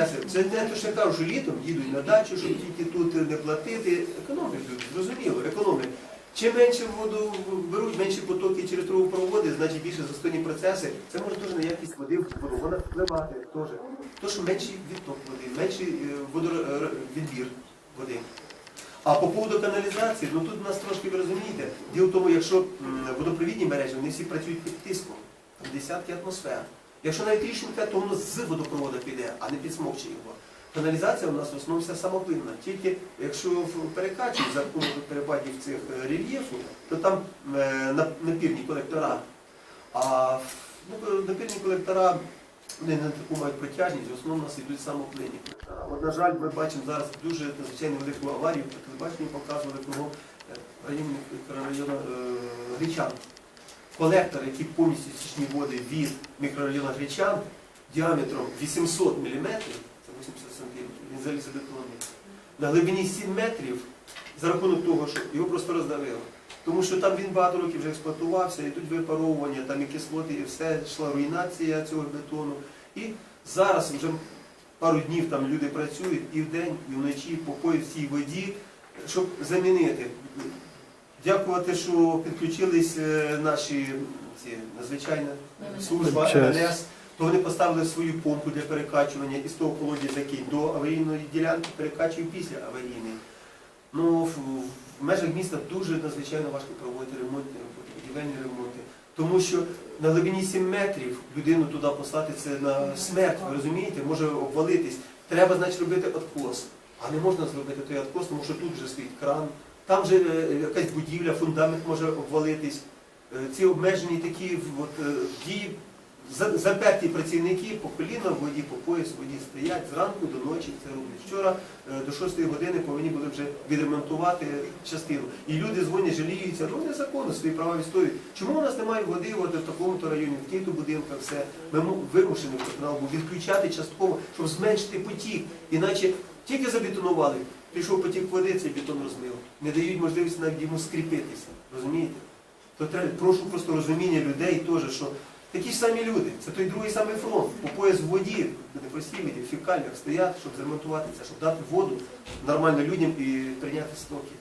інтереси. Це те, що я кажу, що літом їдуть на дачу, щоб тільки тут не платити. Економлять зрозуміло, економлять. Чим менше воду беруть, менші потоки через трубопроводи, значить більше застойні процеси. Це може теж на якість води вона впливати теж. Тож менший відток води, менший е, водовідбір води. А по поводу каналізації, ну тут у нас трошки ви розумієте. Діло в тому, якщо водопровідні мережі, вони всі працюють під тиском, там десятки атмосфер. Якщо навіть рішенька, то воно з водопроводу піде, а не підсмокче його. Каналізація у нас в основному вся самоплинна. Тільки якщо перекачують за перепадів цих е, рельєфу, то там е, на- напірні колектора. А ну, напірні колектора вони не таку мають протяжність, в основному у нас йдуть самоплинні. От, на жаль, ми бачимо зараз дуже надзвичайно велику аварію, телебаченню показували е, районі мікрорайону е, Гречан. Колектор, який повністю стічні води від мікрорайону Гречан діаметром 800 мм, це 80 см, він залізобетонний, на глибині 7 метрів за рахунок того, що його просто роздавило. Тому що там він багато років вже експлуатувався, йдуть випаровування, там і кислоти, і все, йшла руйнація цього бетону. І зараз вже пару днів там люди працюють і вдень, і вночі по пояс в цій воді, щоб замінити. Дякувати, що підключились е, наші ці, надзвичайна служба. МНС, то вони поставили свою помпу для перекачування із того колодязя, який до аварійної ділянки перекачує після аварійної. Ну, в, в межах міста дуже надзвичайно важко проводити ремонтні роботи, будівельні ремонти. Тому що на глибині 7 метрів людину туди послати це на смерть, ви розумієте, може обвалитись. Треба, значить, робити откос. А не можна зробити той откос, тому що тут вже стоїть кран, там вже е, якась будівля, фундамент може обвалитись. Е, Ці обмежені такі от, е, дії, заперті працівники по коліна в воді, по пояс в воді стоять зранку до ночі це роблять. Вчора до 6 години повинні були вже відремонтувати частину. І люди дзвонять, жаліються, ну незаконно свої права відстоюють. Чому у нас немає води от, в такому-то районі, в тих-то будинках, все. Ми му- вимушені персонал був відключати частково, щоб зменшити потік. Іначе тільки забетонували, пішов потік води, цей бетон розмив. Не дають можливості навіть йому скріпитися. Розумієте? То треба, прошу просто розуміння людей теж, що такі ж самі люди, це той другий самий фронт, по пояс в воді, не прості в фікальнях стоять, щоб зремонтуватися, щоб дати воду нормально людям і прийняти стоки.